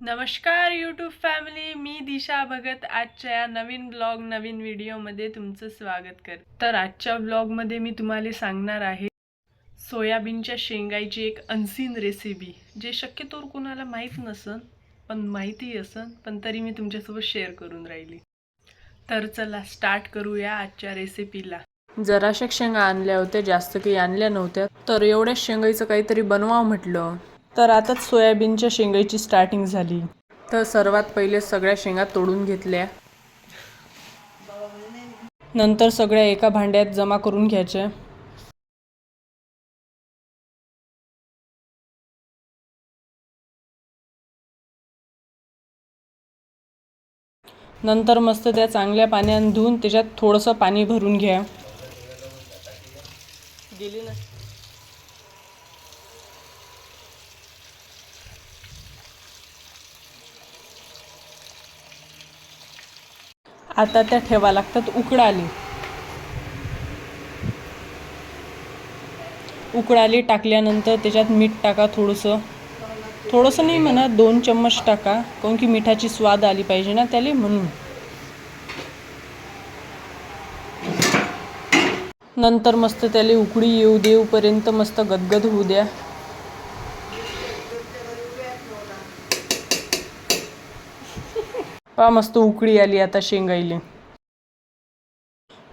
नमस्कार YouTube family मी दिशा भगत. आजच्या या नवीन ब्लॉग नवीन व्हिडिओमध्ये तुमचं स्वागत कर. तर आजच्या ब्लॉगमध्ये मी तुम्हाला सांगणार आहे सोयाबीनच्या शेंगायची एक अनसीन रेसिपी जे शक्यतोवर कुणाला माहीत नसन पण माहिती असन पण तरी मी तुमच्यासोबत शेअर करून राहिली. तर चला स्टार्ट करूया आजच्या रेसिपीला जराशा शेंगा आणल्या होत्या जास्त काही आणल्या नव्हत्या तर एवढ्या शेंगाईचं काहीतरी बनवावं म्हटलं. तर आताच सोयाबीनच्या शेंगाची स्टार्टिंग झाली. तर सर्वात पहिले सगळ्या शेंगा तोडून घेतल्या. नंतर सगळ्या एका भांड्यात जमा करून घ्यायच्या. नंतर मस्त त्या चांगल्या पाण्याने धुवून त्याच्यात थोडंसं पाणी भरून घ्या. गेली ना? आता त्या ठेवा लागतात उकडाली. उकडाली टाकल्यानंतर त्याच्यात मीठ टाका थोडंसं. थोडंसं नाही म्हणा दोन चम्मच टाका काऊन की मिठाची स्वाद आली पाहिजे ना त्याला म्हणून. नंतर मस्त त्याला उकळी येऊ देऊपर्यंत मस्त गदगद होऊ द्या. पहा मस्त उकळी आली आता शेंगाईले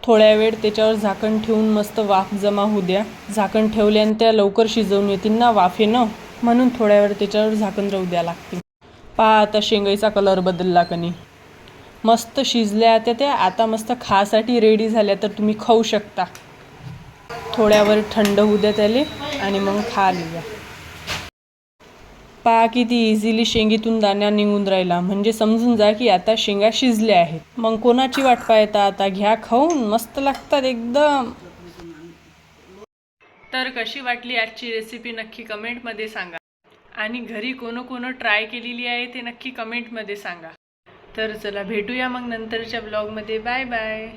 थोड्या वेळ त्याच्यावर झाकण ठेवून मस्त वाफ जमा होऊ द्या. झाकण ठेवल्याने त्या लवकर शिजवून येतील ना वाफेनं म्हणून थोड्या वेळ त्याच्यावर झाकण राहू द्या लागते पहा आता शेंगाईचा कलर बदलला कनी मस्त शिजल्या त्या त्या आता मस्त खासाठी रेडी झाल्या तर तुम्ही खाऊ शकता. थोड्यावर थंड होऊ द्या त्याले आणि मग खा लिया. पहा किती इझिली शेंगीतून दाण्या निघून राहिला. म्हणजे समजून जा की आता शेंगा शिजल्या आहेत. मग कोणाची वाट पाहता आता? घ्या खाऊन. मस्त लागतात एकदम. तर कशी वाटली आजची रेसिपी नक्की कमेंटमध्ये सांगा. आणि घरी कोण कोण ट्राय केलेली आहे ते नक्की कमेंटमध्ये सांगा. तर चला भेटूया मग नंतरच्या ब्लॉगमध्ये बाय बाय